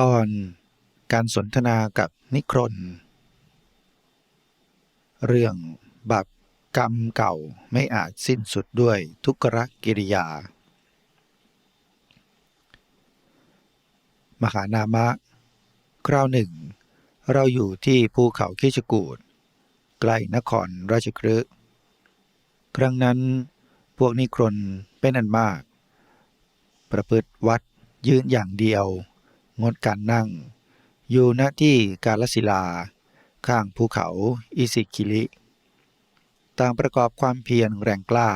ตอนการสนทนากับนิครน เรื่องบาปกรรมเก่าไม่อาจสิ้นสุดด้วยทุกขกิริยา มหานามะ คราวหนึ่ง เราอยู่ที่ภูเขาคิชกูดใกล้นครราชครึครั้งนั้นพวกนิครนเป็นอันมาก ประพฤติวัดยืนอย่างเดียว งดการนั่ง อยู่ณที่กาลสิลา ข้างภูเขาอิสิคิลิ ต่างประกอบความเพียรแรงกล้า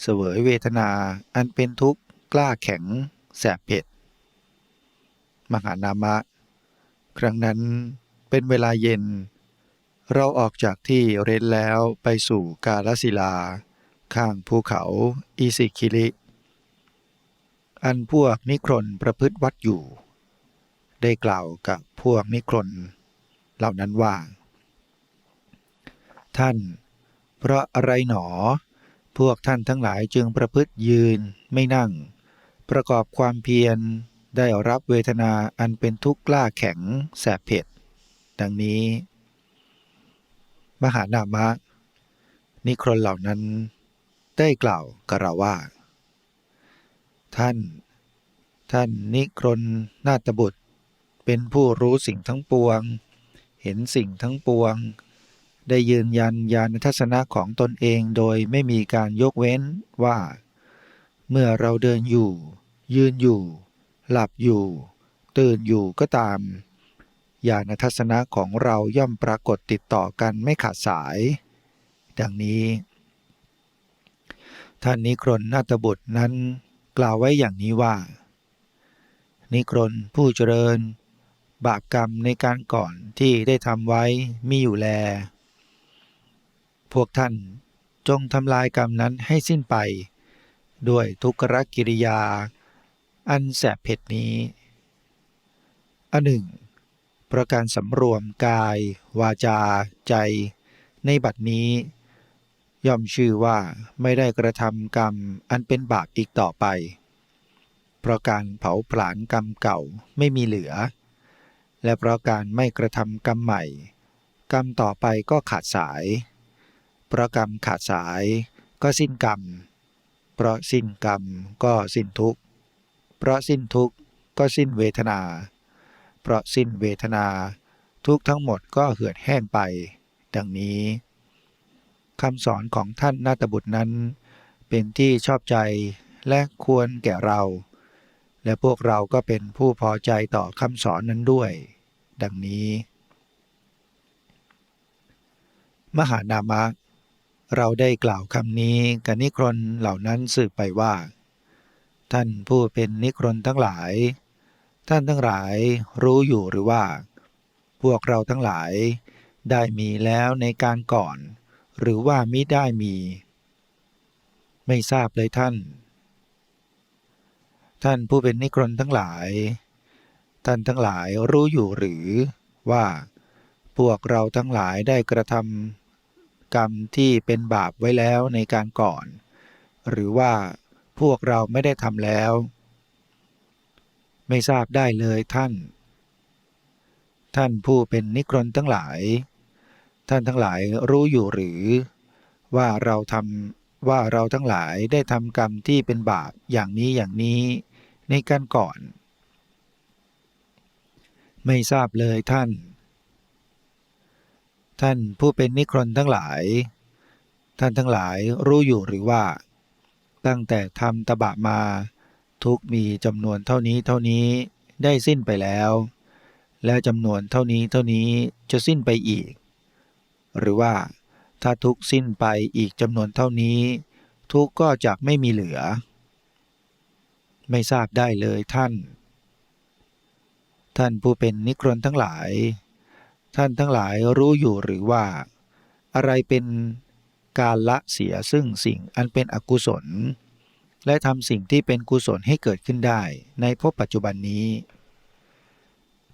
เสวยเวทนาอันเป็นทุกข์กล้าแข็ง แสบเผ็ด มหานามะ ครั้งนั้นเป็นเวลาเย็น เราออกจากที่เรนแล้วไปสู่กาลสิลา ข้างภูเขาอิสิคิลิอันพวกนิครนประพฤติวัดอยู่ ได้กล่าวกับพวกนิครนเหล่านั้นว่า ท่าน เพราะอะไรหนอ พวกท่านทั้งหลายจึงประพฤติยืนไม่นั่ง ประกอบความเพียรได้รับเวทนาอันเป็นทุกข์กล้าแข็งแสบเผ็ด ดังนี้ มหานามะ นิครนเหล่านั้นได้กล่าวกับเราว่า ท่าน ท่านนิครนนาตบุตร เป็นผู้รู้สิ่งทั้งปวง เห็นสิ่งทั้งปวง ได้ยืนยันญาณทัศนะของตนเองโดยไม่มีการยกเว้นว่า เมื่อเราเดินอยู่ ยืนอยู่ หลับอยู่ ตื่นอยู่ก็ตามญาณทัศนะของเราย่อมปรากฏติดต่อกันไม่ขาดสาย ดังนี้ ท่านนิครนนาตบุตรนั้นกล่าวไว้อย่างนี้ว่า นิครนผู้เจริญ บาปกรรมในการก่อนที่ได้ทำไว้มีอยู่แล พวกท่านจงทำลายกรรมนั้นให้สิ้นไป ด้วยทุกขกิริยา อันแสบเผ็ดนี้ อันหนึ่ง ประการสำรวมกาย วาจา ใจ ในบัดนี้ ย่อมชื่อว่าไม่ได้กระทำกรรมอันเป็นบาปอีกต่อไป เพราะการเผาผลาญกรรมเก่าไม่มีเหลือ และเพราะการไม่กระทำกรรมใหม่ กรรมต่อไปก็ขาดสาย เพราะกรรมขาดสายก็สิ้นกรรม เพราะสิ้นกรรมก็สิ้นทุกข์ เพราะสิ้นทุกข์ก็สิ้นเวทนา เพราะสิ้นเวทนา ทุกทั้งหมดก็เหือดแห้งไป ดังนี้คำสอนของท่านนาตบุตรนั้น เป็นที่ชอบใจและควรแก่เรา และพวกเราก็เป็นผู้พอใจต่อคำสอนนั้นด้วย ดังนี้ มหานามะเราได้กล่าวคำนี้กับนิครนเหล่านั้นสืบไปว่า ท่านผู้เป็นนิครนทั้งหลาย ท่านทั้งหลายรู้อยู่หรือว่า พวกเราทั้งหลายได้มีแล้วในการก่อน หรือว่ามิได้มี ไม่ทราบเลยท่าน ท่านผู้เป็นนิครนทั้งหลาย ท่านทั้งหลายรู้อยู่หรือว่าพวกเราทั้งหลายได้กระทำกรรมที่เป็นบาปไว้แล้วในการก่อน หรือว่าพวกเราไม่ได้ทำแล้ว ไม่ทราบได้เลยท่าน ท่านผู้เป็นนิครนทั้งหลาย ท่านทั้งหลายรู้อยู่หรือ ว่าเราทำว่าเราทั้งหลายได้ทำกรรมที่เป็นบาปอย่างนี้อย่างนี้ในการก่อน ไม่ทราบเลยท่าน ท่านผู้เป็นนิครนทั้งหลาย ท่านทั้งหลายรู้อยู่หรือว่า ตั้งแต่ทำตบะมา ทุกมีจำนวนเท่านี้เท่านี้ได้สิ้นไปแล้ว และจำนวนเท่านี้เท่านี้จะสิ้นไปอีก หรือว่าถ้าทุกสิ้นไปอีกจำนวนเท่านี้ ทุกก็จะไม่มีเหลือ ไม่ทราบได้เลยท่าน ท่านผู้เป็นนิครนทั้งหลาย ท่านทั้งหลายรู้อยู่หรือว่า อะไรเป็นการละเสียซึ่งสิ่งอันเป็นอกุศล และทำสิ่งที่เป็นกุศลให้เกิดขึ้นได้ในภพปัจจุบันนี้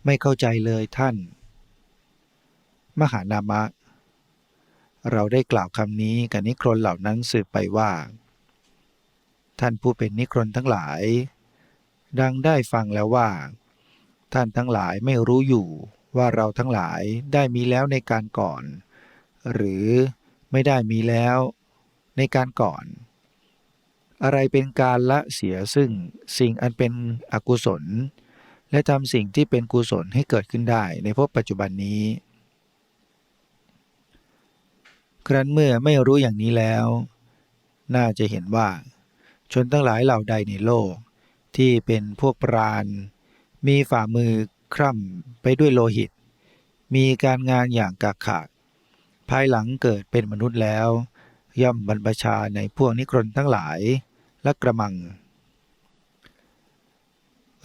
ไม่เข้าใจเลยท่าน มหานามะ เราได้กล่าวคำนี้กับนิครนเหล่านั้นสืบไปว่า ท่านผู้เป็นนิครนทั้งหลาย ดังได้ฟังแล้วว่า ท่านทั้งหลายไม่รู้อยู่ว่าเราทั้งหลายได้มีแล้วในการก่อน หรือไม่ได้มีแล้วในการก่อน อะไรเป็นการละเสียซึ่งสิ่งอันเป็นอกุศล และทำสิ่งที่เป็นกุศลให้เกิดขึ้นได้ในภพปัจจุบันนี้ ครั้นเมื่อไม่รู้อย่างนี้แล้ว น่าจะเห็นว่า ชนทั้งหลายเหล่าใดในโลกที่เป็นพวกปราณ มีฝ่ามือคร่ำไปด้วยโลหิต มีการงานอย่างกากขากภายหลังเกิดเป็นมนุษย์แล้ว ย่อมบรรพชาในพวกนิครนทั้งหลายและกระมัง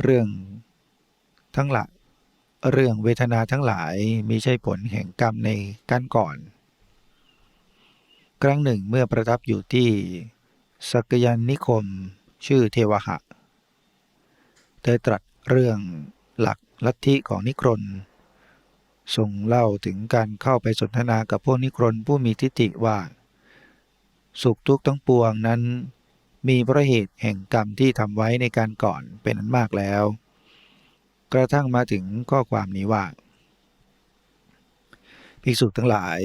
เรื่องทั้งหลายเรื่องเวทนาทั้งหลายมีใช่ผลแห่งกรรมในการก่อน ครั้งหนึ่งเมื่อประทับอยู่ที่สักยันนิคมชื่อเทวหะได้ตรัส เรื่องหลักลัทธิของนิครนทรงเล่าถึงการเข้าไปสนทนากับพวกนิครนผู้มีทิฏฐิว่า สุขทุกข์ทั้งปวงนั้น มีเพราะเหตุแห่งกรรมที่ทำไว้ในการก่อนเป็นอันมากแล้ว กระทั่งมาถึงข้อความนี้ว่าภิกษุทั้งหลาย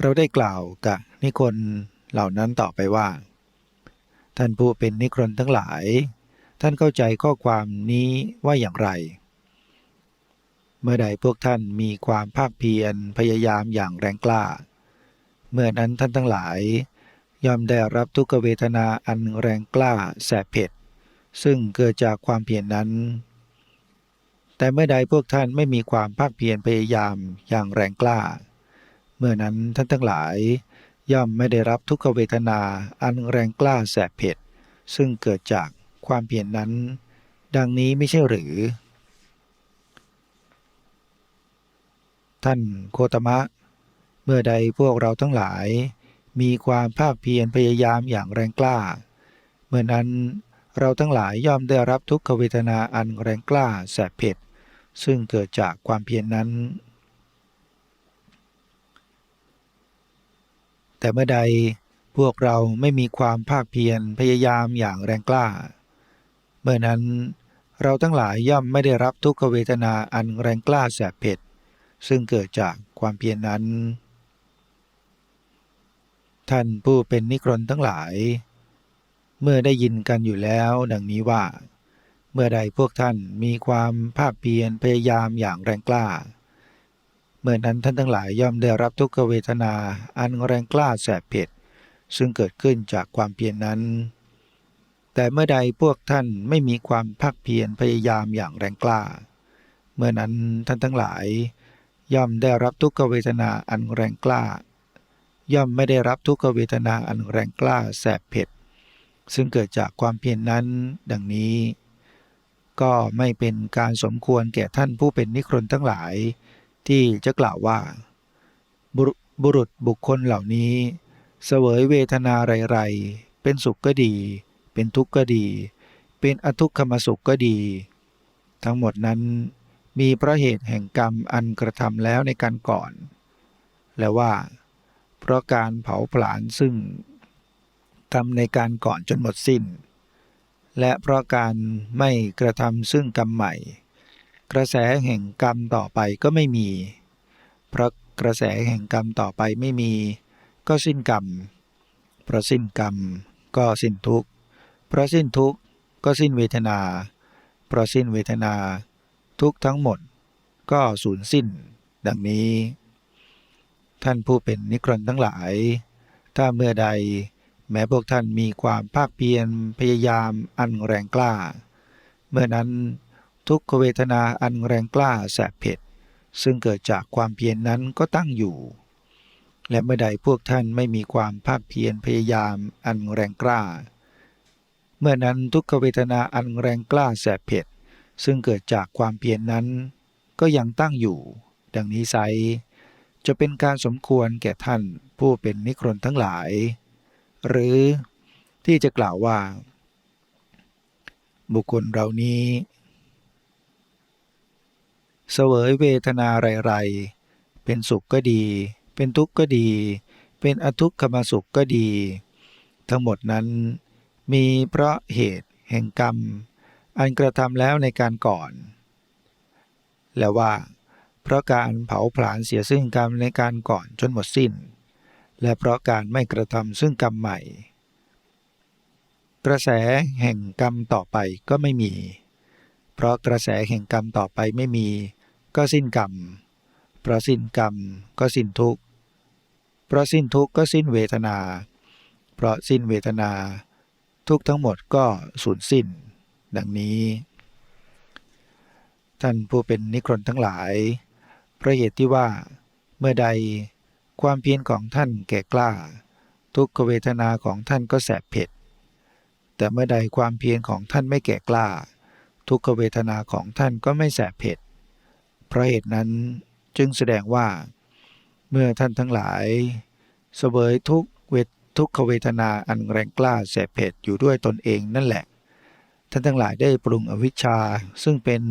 เราได้กล่าวกับนิครนเหล่านั้นต่อไปว่า ท่านผู้เป็นนิครนทั้งหลาย ท่านเข้าใจข้อความนี้ว่าอย่างไร เมื่อใดพวกท่านมีความภาคเพียรพยายามอย่างแรงกล้า เมื่อนั้นท่านทั้งหลาย ย่อมได้รับทุกขเวทนาอันแรงกล้าแสบเผ็ด ซึ่งเกิดจากความเพียรนนั้น แต่เมื่อใดพวกท่านไม่มีความภาคเพียรพยายามอย่างแรงกล้า เมื่อนั้นท่านทั้งหลาย ย่อมไม่ได้รับทุกขเวทนาอันแรงกล้าแสบเผ็ด ซึ่งเกิดจาก ความเพียรนนั้น ดังนี้ไม่ใช่หรือ ท่านโคตมะ เมื่อใดพวกเราทั้งหลาย มีความภาคเพียรพยายามอย่างแรงกล้า เมื่อนั้นเราทั้งหลายย่อมได้รับทุกขเวทนาอันแรงกล้าแสบเผ็ด ซึ่งเกิดจากความเพียรนนั้น แต่เมื่อใดพวกเราไม่มีความภาคเพียรพยายามอย่างแรงกล้า เมื่อนั้นเราทั้งหลายย่อมไม่ได้รับทุกขเวทนาอันแรงกล้าแสบเผ็ด ซึ่งเกิดจากความเพียรนนั้น ท่านผู้เป็นนิครนทั้งหลาย เมื่อได้ยินกันอยู่แล้วดังนี้ว่า เมื่อใดพวกท่านมีความภาคเพียรพยายามอย่างแรงกล้า เมื่อนั้นท่านทั้งหลายย่อมได้รับทุกขเวทนาอันแรงกล้าแสบเผ็ด ซึ่งเกิดขึ้นจากความเพียรนนั้น แต่เมื่อใดพวกท่านไม่มีความภาคเพียรพยายามอย่างแรงกล้า เมื่อนั้นท่านทั้งหลาย ย่อมได้รับทุกขเวทนาอันแรงกล้า ย่อมไม่ได้รับทุกขเวทนาอันแรงกล้าแสบเผ็ด ซึ่งเกิดจากความเพียรนนั้นดังนี้ ก็ไม่เป็นการสมควรแก่ท่านผู้เป็นนิครนทั้งหลาย ที่จะกล่าวว่าบุรุบุรุษบุคคลเหล่านี้ เสวยเวทนาไรๆเป็นสุขก็ดี เป็นทุกข์ก็ดี เป็นอทุกขมสุขก็ดี ทั้งหมดนั้นมีเพราะเหตุแห่งกรรมอันกระทำแล้วในการก่อน และว่า เพราะการเผาผลาญซึ่งทำในการก่อนจนหมดสิ้น และเพราะการไม่กระทำซึ่งกรรมใหม่ กระแสแห่งกรรมต่อไปก็ไม่มี เพราะกระแสแห่งกรรมต่อไปไม่มี ก็สิ้นกรรมเพราะสิ้นกรรมก็สิ้นทุกข์ เพราะสิ้นทุกข์ก็สิ้นเวทนา เพราะสิ้นเวทนา ทุกทั้งหมดก็สูญสิ้น ดังนี้ ท่านผู้เป็นนิครนทั้งหลาย ถ้าเมื่อใด แม้พวกท่านมีความภาคเพียรพยายามอันแรงกล้า เมื่อนั้นทุกขเวทนาอันแรงกล้าแสบเผ็ด ซึ่งเกิดจากความเพียรนนั้นก็ตั้งอยู่ และเมื่อใดพวกท่านไม่มีความภาคเพียรพยายามอันแรงกล้า เมื่อนั้นทุกขเวทนาอันแรงกล้าแสบเผ็ด ซึ่งเกิดจากความเพียรนนั้น ก็ยังตั้งอยู่ ดังนี้ไซจะเป็นการสมควรแก่ท่านผู้เป็นนิครนทั้งหลาย หรือที่จะกล่าวว่า บุคคลเหล่านี้เสวยเวทนาไรๆ เป็นสุขก็ดี เป็นทุกข์ก็ดี เป็นอทุกขมสุขก็ดี ทั้งหมดนั้น มีเพราะเหตุแห่งกรรม อันกระทำแล้วในการก่อน และว่า เพราะการเผาผลาญเสียซึ่งกรรมในการก่อนจนหมดสิ้น และเพราะการไม่กระทำซึ่งกรรมใหม่ กระแสแห่งกรรมต่อไปก็ไม่มี เพราะกระแสแห่งกรรมต่อไปไม่มี ก็สิ้นกรรม เพราะสิ้นกรรมก็สิ้นทุกข์เพราะสิ้นทุกข์ก็สิ้นเวทนา เพราะสิ้นเวทนา ทุกทั้งหมดก็สูญสิ้น ดังนี้ ท่านผู้เป็นนิครนทั้งหลาย พระเหตุที่ว่า เมื่อใดความเพียรของท่านแก่กล้า ทุกขเวทนาของท่านก็แสบเผ็ด แต่เมื่อใดความเพียรของท่านไม่แก่กล้า ทุกขเวทนาของท่านก็ไม่แสบเผ็ด เพราะเหตุนั้นจึงแสดงว่า เมื่อท่านทั้งหลายเสวยทุกเวท ทุกขเวทนาอันแรงกล้าแสบเผ็ดอยู่ด้วยตนเองนั่นแหละ ท่านทั้งหลายได้ปรุงอวิชชาซึ่งเป็น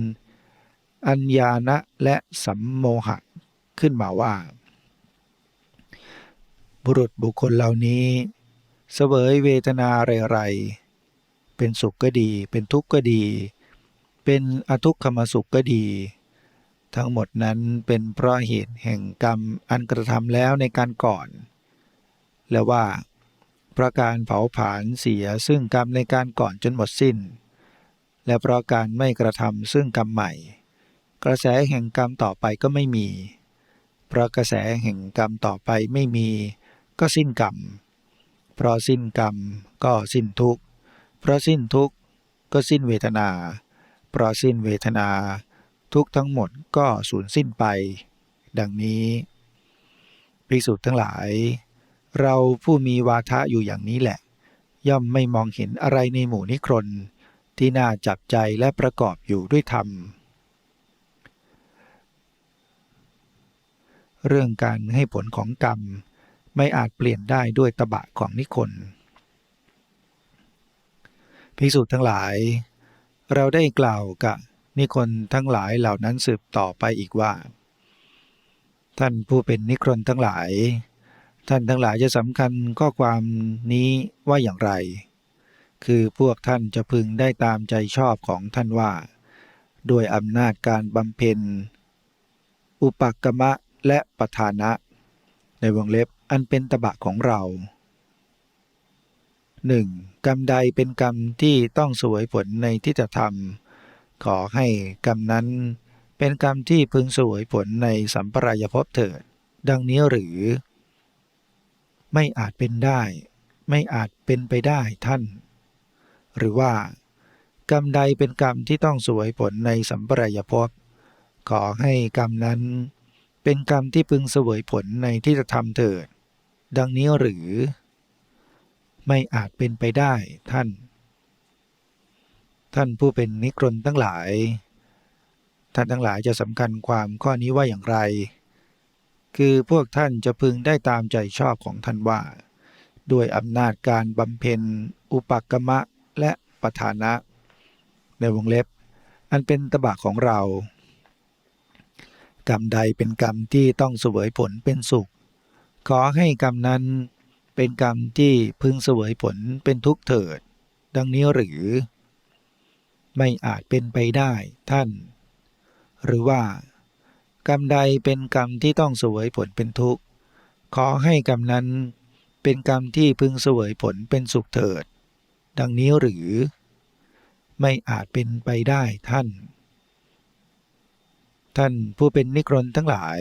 อัญญาณะและสัมโมหะขึ้นมาว่า บุรุษบุคคลเหล่านี้เสวยเวทนาไรๆเป็นสุขก็ดี เป็นทุกข์ก็ดี เป็นอทุกขมสุขก็ดี ทั้งหมดนั้นเป็นเพราะเหตุแห่งกรรมอันกระทำแล้วในการก่อน และว่า ราะการเผาผลาญเสียซึ่งกรรมในการก่อนจนหมดสิ้น และเพราะการไม่กระทำซึ่งกรรมใหม่ กระแสแห่งกรรมต่อไปก็ไม่มี เพราะกระแสแห่งกรรมต่อไปไม่มี ก็สิ้นกรรม เพราะสิ้นกรรมก็สิ้นทุกข์ เพราะสิ้นทุกข์ก็สิ้นเวทนา เพราะสิ้นเวทนา ทุกทั้งหมดก็สูญสิ้นไป ดังนี้ภิกษุทั้งหลาย เราผู้มีวาทะอยู่อย่างนี้แหละ ย่อมไม่มองเห็นอะไรในหมู่นิครนที่น่าจับใจและประกอบอยู่ด้วยธรรม เรื่องการให้ผลของกรรม ไม่อาจเปลี่ยนได้ด้วยตบะของนิคนภิกษุทั้งหลาย เราได้กล่าวกับนิคนทั้งหลายเหล่านั้นสืบต่อไปอีกว่า ท่านผู้เป็นนิครนทั้งหลาย ท่านทั้งหลายจะสำคัญข้อความนี้ว่าอย่างไร คือพวกท่านจะพึงได้ตามใจชอบของท่านว่า ด้วยอำนาจการบำเพ็ญ อุปกรรมะและประธานะ ในวงเล็บอันเป็นตบะของเรา 1. กรรมใดเป็นกรรมที่ต้องสวยผลในที่จะทำขอให้กรรมนั้นเป็นกรรมที่พึงสวยผลในสัมปรายภพเถิด ดังนี้หรือ ไม่อาจเป็นได้ ไม่อาจเป็นไปได้ท่าน หรือว่ากรรมใดเป็นกรรมที่ต้องสวยผลในสัมปรายภพขอให้กรรมนั้น เป็นกรรมที่พึงเสวยผลในที่จะทำเถิด ดังนี้หรือ ไม่อาจเป็นไปได้ท่าน ท่านผู้เป็นนิครนทั้งหลาย ท่านทั้งหลายจะสำคัญความข้อนี้ว่าอย่างไร คือพวกท่านจะพึงได้ตามใจชอบของท่านว่า ด้วยอำนาจการบำเพ็ญ อุปกรรมะและปทานะ ในวงเล็บ อันเป็นตบะของเรา กรรมใดเป็นกรรมที่ต้องเสวยผลเป็นสุข ขอให้กรรมนั้นเป็นกรรมที่พึงเสวยผลเป็นทุกข์เถิด ดังนี้หรือ ไม่อาจเป็นไปได้ท่าน หรือว่า กรรมใดเป็นกรรมที่ต้องเสวยผลเป็นทุกข์ ขอให้กรรมนั้นเป็นกรรมที่พึงเสวยผลเป็นสุขเถิด ดังนี้หรือ ไม่อาจเป็นไปได้ท่าน ท่านผู้เป็นนิกรนทั้งหลาย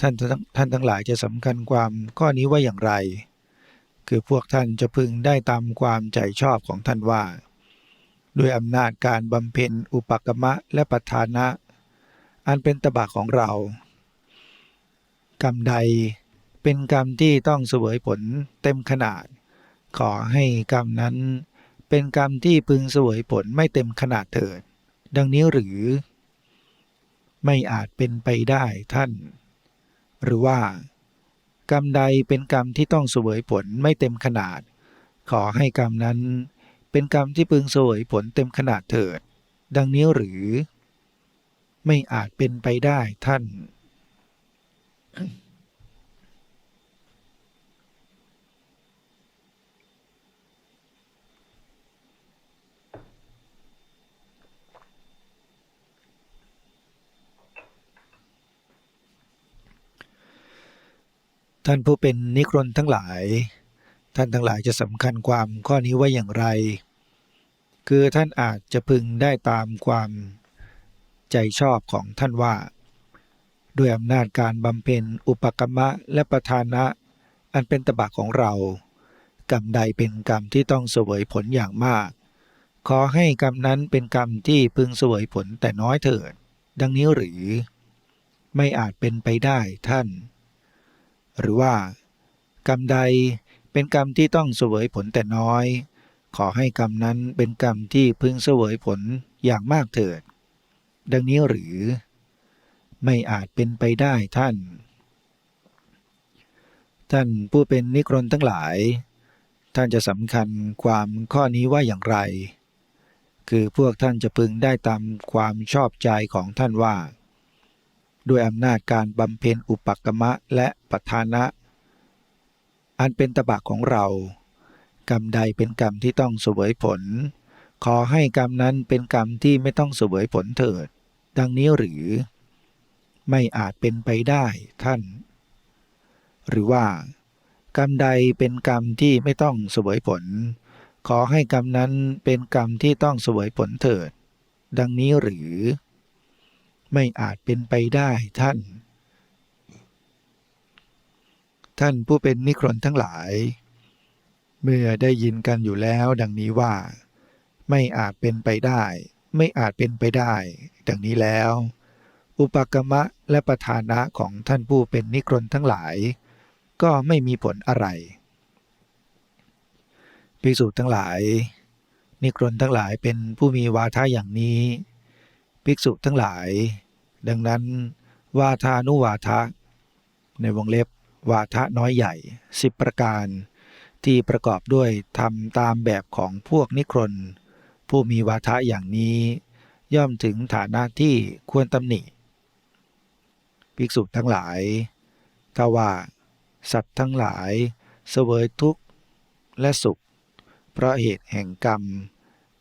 ท่านท่านทั้งหลายจะสำคัญความข้อนี้ว่าอย่างไร คือพวกท่านจะพึงได้ตามความใจชอบของท่านว่า ด้วยอำนาจการบำเพ็ญอุปกรรมะและปัฏฐานะ อันเป็นตบะของเรา กรรมใดเป็นกรรมที่ต้องเสวยผลเต็มขนาด ขอให้กรรมนั้น เป็นกรรมที่พึงเสวยผลไม่เต็มขนาดเถิด ดังนี้หรือ ไม่อาจเป็นไปได้ท่าน หรือว่า กรรมใดเป็นกรรมที่ต้องเสวยผลไม่เต็มขนาด ขอให้กรรมนั้น เป็นกรรมที่พึงเสวยผลเต็มขนาดเถิด ดังนี้หรือ ไม่อาจเป็นไปได้ท่าน ท่านผู้เป็นนิครนทั้งหลาย ท่านทั้งหลายจะสำคัญความข้อนี้ว่าอย่างไร คือท่านอาจจะพึงได้ตามความ ใจชอบของท่านว่า ด้วยอำนาจการบำเพ็ญอุปกรรมะและประธานะ อันเป็นตบะของเรา กรรมใดเป็นกรรมที่ต้องเสวยผลอย่างมาก ขอให้กรรมนั้นเป็นกรรมที่พึงเสวยผลแต่น้อยเถิด ดังนี้หรือ ไม่อาจเป็นไปได้ท่าน หรือว่า กรรมใดเป็นกรรมที่ต้องเสวยผลแต่น้อย ขอให้กรรมนั้นเป็นกรรมที่พึงเสวยผลอย่างมากเถิด ดังนี้หรือ ไม่อาจเป็นไปได้ท่าน ท่านผู้เป็นนิครนทั้งหลาย ท่านจะสำคัญความข้อนี้ว่าอย่างไร คือพวกท่านจะพึงได้ตามความชอบใจของท่านว่า ด้วยอำนาจการบำเพ็ญอุปกรรมะและปัฏฐานะ อันเป็นตบะของเรา กรรมใดเป็นกรรมที่ต้องเสวยผล ขอให้กรรมนั้นเป็นกรรมที่ไม่ต้องเสวยผลเถิด ดังนี้หรือ ไม่อาจเป็นไปได้ท่าน หรือว่ากรรมใดเป็นกรรมที่ไม่ต้องเสวยผล ขอให้กรรมนั้นเป็นกรรมที่ต้องเสวยผลเถิด ดังนี้หรือ ไม่อาจเป็นไปได้ท่าน ท่านผู้เป็นนิครนทั้งหลาย เมื่อได้ยินกันอยู่แล้วดังนี้ว่า ไม่อาจเป็นไปได้ ไม่อาจเป็นไปได้ ดังนี้แล้ว อุปกรรมะและประธานะของท่านผู้เป็นนิครนทั้งหลาย ก็ไม่มีผลอะไรภิกษุทั้งหลาย นิครนทั้งหลายเป็นผู้มีวาทะอย่างนี้ ภิกษุทั้งหลาย ดังนั้นวาทานุวาทะ ในวงเล็บวาทะน้อยใหญ่สิบประการ ที่ประกอบด้วยทำตามแบบของพวกนิครน ผู้มีวาทะอย่างนี้ ย่อมถึงฐานะที่ควรตำหนิ ภิกษุทั้งหลายถ้าว่า สัตว์ทั้งหลายเสวยทุกข์และสุข เพราะเหตุแห่งกรรม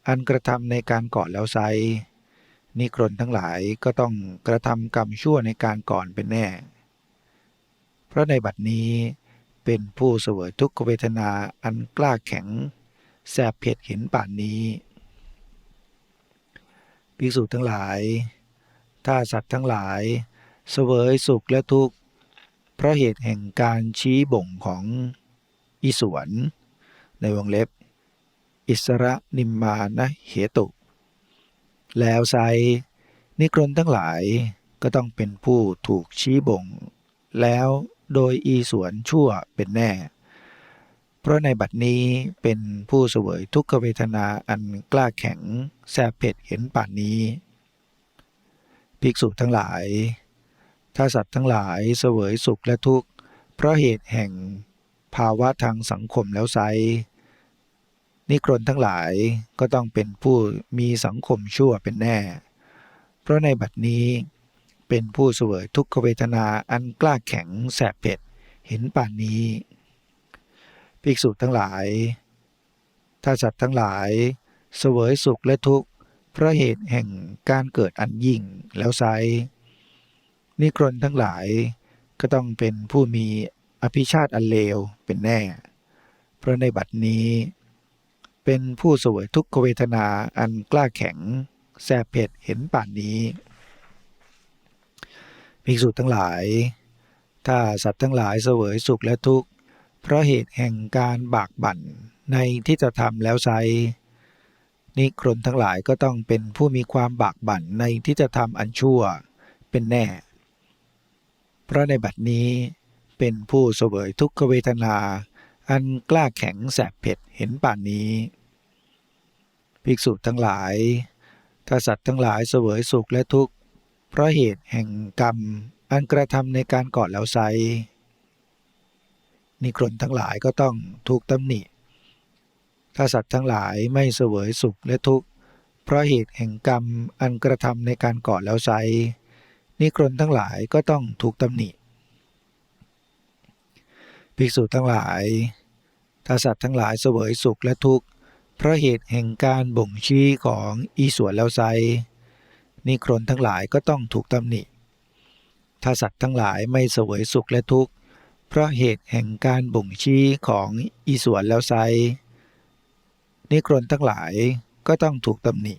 อันกระทำในการก่อนแล้วไซนิครนทั้งหลายก็ต้องกระทำกรรมชั่วในการก่อนเป็นแน่ เพราะในบัดนี้เป็นผู้เสวยทุกขเวทนาอันกล้าแข็ง แสบเผ็ดเห็นป่านนี้ ภิกษุทั้งหลาย ถ้าสัตว์ทั้งหลายเสวยสุขและทุกข์ เพราะเหตุแห่งการชี้บ่งของอิสวนในวงเล็บ อิสระนิมมานะเหตุ แล้วไซนิครนทั้งหลายก็ต้องเป็นผู้ถูกชี้บ่ง แล้วโดยอีสวนชั่วเป็นแน่ เพราะในบัดนี้เป็นผู้เสวยทุกขเวทนาอันกล้าแข็งแสบเผ็ดเห็นป่านนี้ ภิกษุทั้งหลาย ถ้าสัตว์ทั้งหลายเสวยสุขและทุกข์ เพราะเหตุแห่งภาวะทางสังคมแล้วไซนิครนทั้งหลายก็ต้องเป็นผู้มีสังคมชั่วเป็นแน่ เพราะในบัดนี้เป็นผู้เสวยทุกขเวทนาอันกล้าแข็งแสบเผ็ดเห็นป่านนี้ ภิกษุทั้งหลาย ถ้าสัตว์ทั้งหลาย เสวยสุขและทุกข์เพราะเหตุแห่งการเกิดอันยิ่งแล้วไซนิครนทั้งหลายก็ต้องเป็นผู้มีอภิชาติอันเลวเป็นแน่ เพราะในบัดนี้ เป็นผู้เสวยทุกขเวทนาอันกล้าแข็งแสบเผ็ดเห็นป่านนี้ภิกษุทั้งหลาย ถ้าสัตว์ทั้งหลายเสวยสุขและทุกข์ เพราะเหตุแห่งการบากบั่นในที่จะทำแล้วไซนิครนทั้งหลายก็ต้องเป็นผู้มีความบากบั่นในที่จะทำอันชั่วเป็นแน่ เพราะในบัดนี้เป็นผู้เสวยทุกขเวทนา อันกล้าแข็งแสบเผ็ดเห็นป่านนี้ ภิกษุทั้งหลายถ้าสัตว์ทั้งหลายเสวยสุขและทุกข์เพราะเหตุแห่งกรรมอันกระทำในการก่อนแล้วไซ นิครนทั้งหลายก็ต้องถูกตำหนิ ถ้าสัตว์ทั้งหลายไม่เสวยสุขและทุกข์ เพราะเหตุแห่งกรรมอันกระทำในการก่อแล้วไซนิครนทั้งหลายก็ต้องถูกตำหนิ ภิกษุทั้งหลาย ถ้าสัตว์ทั้งหลายเสวยสุขและทุกข์ เพราะเหตุแห่งการบ่งชี้ของอีสวนแล้วไซนิครนทั้งหลายก็ต้องถูกตำหนิ ถ้าสัตว์ทั้งหลายไม่เสวยสุขและทุกข์ เพราะเหตุแห่งการบ่งชี้ของอีสวนแล้วไซนิกรนทั้งหลายก็ต้องถูกตำหนิ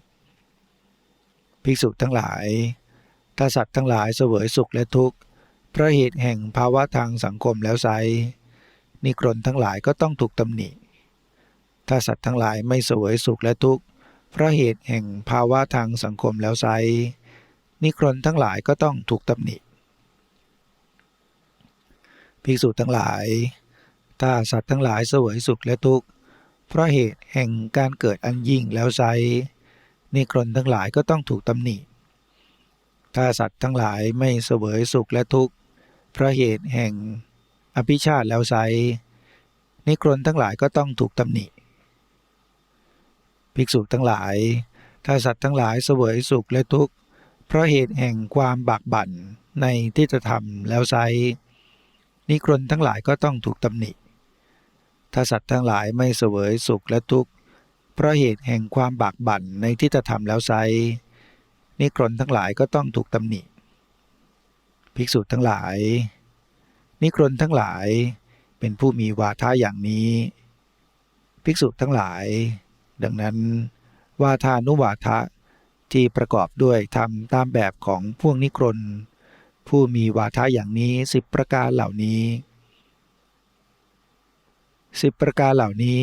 ภิกษุทั้งหลายถ้าสัตว์ทั้งหลายเสวยสุขและทุกข์เพราะเหตุแห่งภาวะทางสังคมแล้วไซนิกรนทั้งหลายก็ต้องถูกตำหนิ ถ้าสัตว์ทั้งหลายไม่เสวยสุขและทุกข์เพราะเหตุแห่งภาวะทางสังคมแล้วไซนิกรนทั้งหลายก็ต้องถูกตำหนิ ภิกษุทั้งหลาย ถ้าสัตว์ทั้งหลายเสวยสุขและทุกข์ เพราะเหตุแห่งการเกิดอันยิ่งแล้วไซนิกรนทั้งหลายก็ต้องถูกตำหนิ ถ้าสัตว์ทั้งหลายไม่เสวยสุขและทุกข์ เพราะเหตุแห่งอภิชาติแล้วไซนิกรนทั้งหลายก็ต้องถูกตำหนิ ภิกษุทั้งหลาย ถ้าสัตว์ทั้งหลายเสวยสุขและทุกข์ เพราะเหตุแห่งความบากบั่นในที่จะทำแล้วไซ นิกรนทั้งหลายก็ต้องถูกตำหนิ ถ้าสัตว์ทั้งหลายไม่เสวยสุขและทุกข์ เพราะเหตุแห่งความบากบั่นในที่จะทำแล้วไซนิกรนทั้งหลายก็ต้องถูกตำหนิ ภิกษุทั้งหลาย นิกรนทั้งหลายเป็นผู้มีวาทะอย่างนี้ ภิกษุทั้งหลาย ดังนั้นวาทานุวาทะที่ประกอบด้วยทำตามแบบของพวกนิกรน ผู้มีวาทะอย่างนี้สิบประการเหล่านี้สิบประการเหล่านี้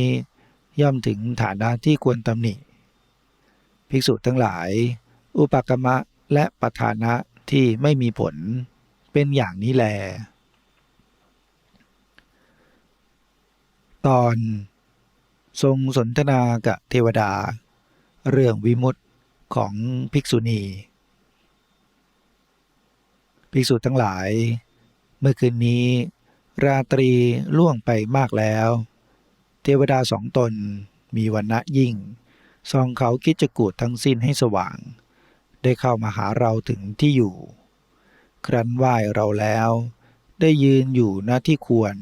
ย่อมถึงฐานะที่ควรตำหนิ ภิกษุทั้งหลาย อุปกรรมะและปทานะที่ไม่มีผลเป็นอย่างนี้แล ตอน ทรงสนทนากับเทวดา เรื่องวิมุตของภิกษุณี ภิกษุทั้งหลาย เมื่อคืนนี้ ราตรีล่วงไปมากแล้ว เทวดาสองตนมีวันณะยิ่งซองเขาคิดจะกูดทั้งสิ้นให้สว่าง ได้เข้ามาหาเราถึงที่อยู่ ครั้นไหว้เราแล้ว ได้ยืนอยู่หน้าที่ควร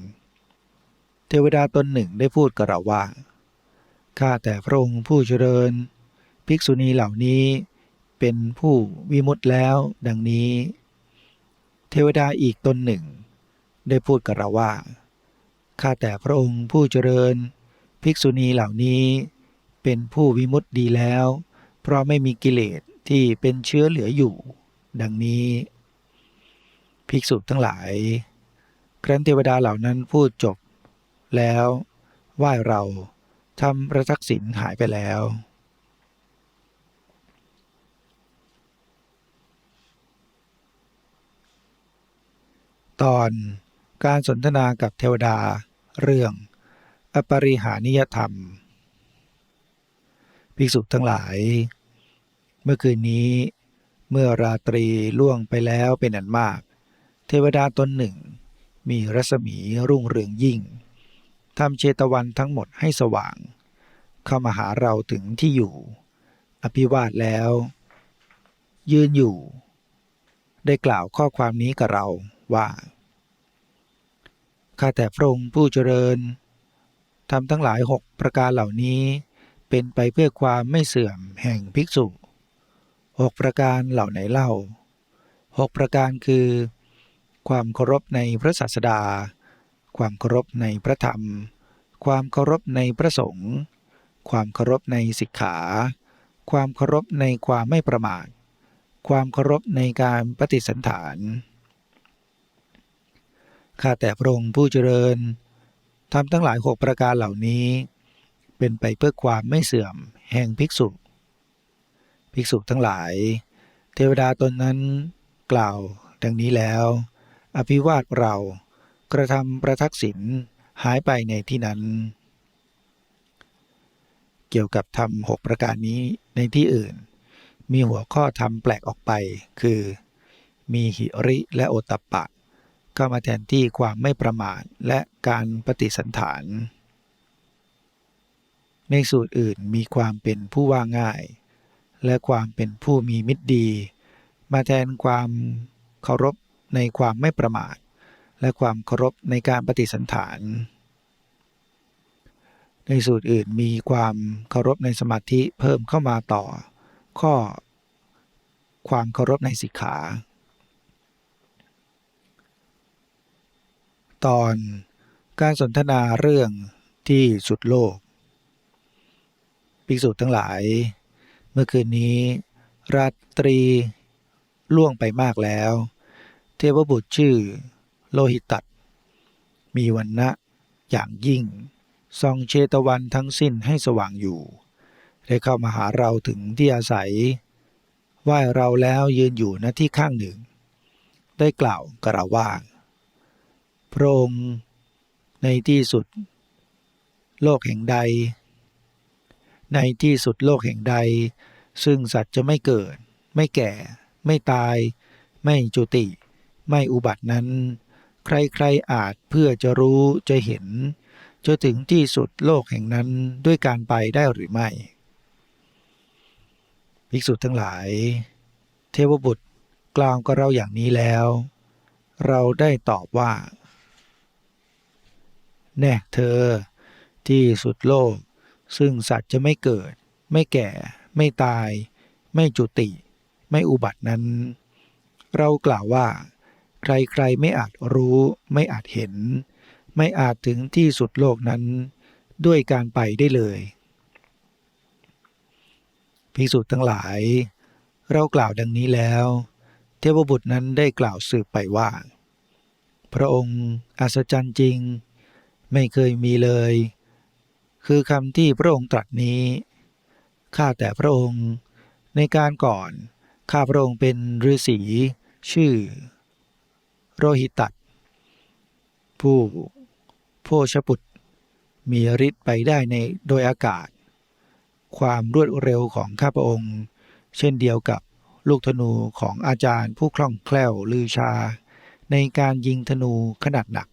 เทวดาตนหนึ่งได้พูดกับเราว่า ข้าแต่พระองค์ผู้เจริญ ภิกษุณีเหล่านี้เป็นผู้วิมุตต์แล้วดังนี้ เทวดาอีกตนหนึ่ง ได้พูดกับเราว่า ข้าแต่พระองค์ผู้เจริญ ภิกษุณีเหล่านี้ เป็นผู้วิมุตต์ดีแล้ว เพราะไม่มีกิเลสที่เป็นเชื้อเหลืออยู่ ดังนี้ ภิกษุทั้งหลาย ครั้นเทวดาเหล่านั้นพูดจบ แล้วไหว้เราทำประทักษิณหายไปแล้ว ตอนการสนทนากับเทวดา เรื่อง อปริหานิยธรรม ภิกษุทั้งหลาย เมื่อคืนนี้ เมื่อราตรีล่วงไปแล้วเป็นอันมาก เทวดาตนหนึ่ง มีรัศมีรุ่งเรืองยิ่งทำเชตวันทั้งหมดให้สว่าง เข้ามาหาเราถึงที่อยู่ อภิวาทแล้ว ยืนอยู่ ได้กล่าวข้อความนี้กับเรา ว่าข้าแต่พระองค์ผู้เจริญทำทั้งหลายหกประการเหล่านี้เป็นไปเพื่อความไม่เสื่อมแห่งภิกษุหกประการเหล่าไหนเล่าหกประการคือ ความเคารพในพระศาสดา ความเคารพในพระธรรม ความเคารพในพระสงฆ์ความเคารพในสิกขา ความเคารพในความไม่ประมาท ความเคารพในการปฏิสันฐาน ข้าแต่พระองค์ผู้เจริญทำทั้งหลายหกประการเหล่านี้ เป็นไปเพื่อความไม่เสื่อมแห่งภิกษุ ภิกษุทั้งหลาย เทวดาตนนั้นกล่าวดังนี้แล้ว อภิวาทเรากระทำประทักษิณหายไปในที่นั้น เกี่ยวกับธรรมหกประการนี้ในที่อื่น มีหัวข้อธรรมแปลกออกไป คือ มีหิริและโอตตัปปะ เข้ามาแทนที่ความไม่ประมาทและการปฏิสันฐาน ในสูตรอื่นมีความเป็นผู้ว่าง่าย และความเป็นผู้มีมิตรดี มาแทนความเคารพในความไม่ประมาท และความเคารพในการปฏิสันฐาน ในสูตรอื่นมีความเคารพในสมาธิเพิ่มเข้ามาต่อ ข้อ ความเคารพในสิกขา ตอนการสนทนาเรื่องที่สุดโลก ภิกษุทั้งหลาย เมื่อคืนนี้ ราตรีล่วงไปมากแล้ว เทวบุตรชื่อโลหิตัด มีวันนะอย่างยิ่งส่องเชตวันทั้งสิ้นให้สว่างอยู่ ได้เข้ามาหาเราถึงที่อาศัยไหว้เราแล้วยืนอยู่ณที่ข้างหนึ่ง ได้กล่าวกราว่า พระองค์ในที่สุด โลกแห่งใด ในที่สุดโลกแห่งใด ซึ่งสัตว์จะไม่เกิด ไม่แก่ ไม่ตาย ไม่จุติ ไม่อุบัตินั้น ใครๆอาจเพื่อจะรู้จะเห็นจะถึงที่สุดโลกแห่งนั้นด้วยการไปได้หรือไม่ภิกษุทั้งหลาย เทวบุตรกล่าวกับเราอย่างนี้แล้ว เราได้ตอบว่า แน่เธอ ที่สุดโลก ซึ่งสัตว์จะไม่เกิด ไม่แก่ ไม่ตาย ไม่จุติ ไม่อุบัตินั้น เรากล่าวว่า ใครๆไม่อาจรู้ไม่อาจเห็น ไม่อาจถึงที่สุดโลกนั้น ด้วยการไปได้เลยภิกษุทั้งหลาย เรากล่าวดังนี้แล้ว เทวบุตรนั้นได้กล่าวสืบไปว่า พระองค์อัศจรรย์จริง ไม่เคยมีเลย คือคำที่พระองค์ตรัสนี้ ข้าแต่พระองค์ ในการก่อน ข้าพระองค์เป็นฤาษีชื่อ โรหิตัดผู้โพชปุตมีฤทธิ์ไปได้ในโดยอากาศ ความรวดเร็วของข้าพระองค์ เช่นเดียวกับลูกธนูของอาจารย์ผู้คล่องแคล่วลือชา ในการยิงธนูขนาดหนัก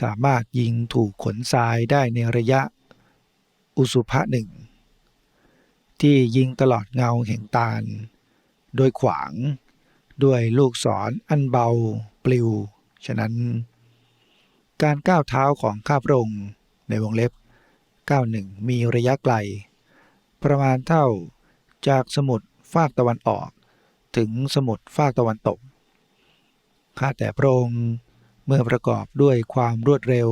สามารถยิงถูกขนทรายได้ในระยะอุสุภะหนึ่ง ที่ยิงตลอดเงาแห่งตาล โดยขวาง ด้วยลูกศรออันเบา ปลิว ฉะนั้น การก้าวเท้าของข้าพระองค์ในวงเล็บก้าวหนึ่งมีระยะไกล ประมาณเท่าจากสมุทรฟากตะวันออก ถึงสมุทรฟากตะวันตก ข้าแต่พระองค์ เมื่อประกอบด้วยความรวดเร็ว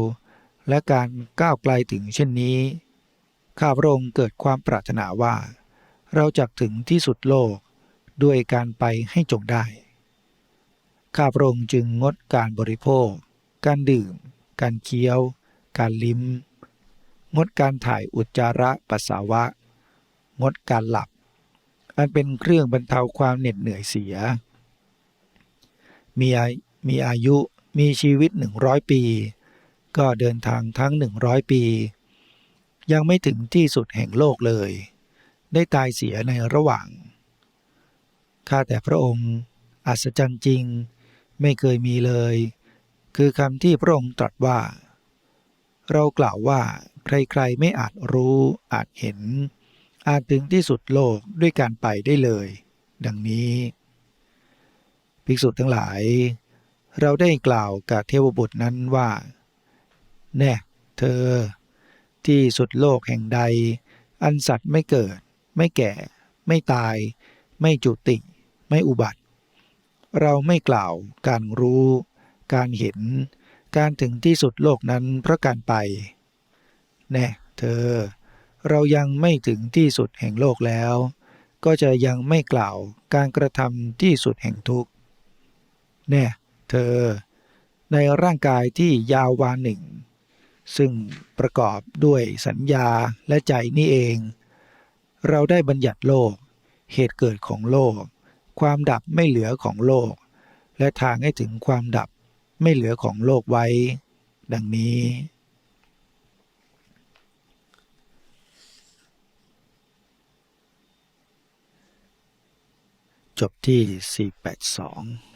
และการก้าวไกลถึงเช่นนี้ ข้าพระองค์เกิดความปรารถนาว่า เราจะถึงที่สุดโลกด้วยการไปให้จงได้ ข้าพระองค์จึงงดการบริโภค การดื่ม การเคี้ยว การลิ้ม งดการถ่ายอุจจาระปัสสาวะ งดการหลับ อันเป็นเครื่องบรรเทาความเหน็ดเหนื่อยเสีย มีอามีอายุ มีชีวิตหนึ่งร้อยปี ก็เดินทางทั้งหนึ่งร้อยปี ยังไม่ถึงที่สุดแห่งโลกเลย ได้ตายเสียในระหว่าง ข้าแต่พระองค์อัศจรรย์จริง ไม่เคยมีเลย คือคำที่พระองค์ตรัสว่า เรากล่าวว่าใครๆไม่อาจรู้อาจเห็น อาจถึงที่สุดโลกด้วยการไปได้เลย ดังนี้ ภิกษุทั้งหลาย เราได้กล่าวกับเทวบุตรนั้นว่า แน่เธอ ที่สุดโลกแห่งใด อันสัตว์ไม่เกิด ไม่แก่ ไม่ตาย ไม่จุติ ไม่อุบัติ เราไม่กล่าวการรู้ การเห็น การถึงที่สุดโลกนั้นเพราะการไป แน่เธอ เรายังไม่ถึงที่สุดแห่งโลกแล้ว ก็จะยังไม่กล่าวการกระทำที่สุดแห่งทุกข์แน่ เธอในร่างกายที่ยาววานหนึ่ง ซึ่งประกอบด้วยสัญญาและใจนี่เอง เราได้บัญญัติโลก เหตุเกิดของโลก ความดับไม่เหลือของโลก และทางให้ถึงความดับไม่เหลือของโลกไว้ ดังนี้ จบที่ 482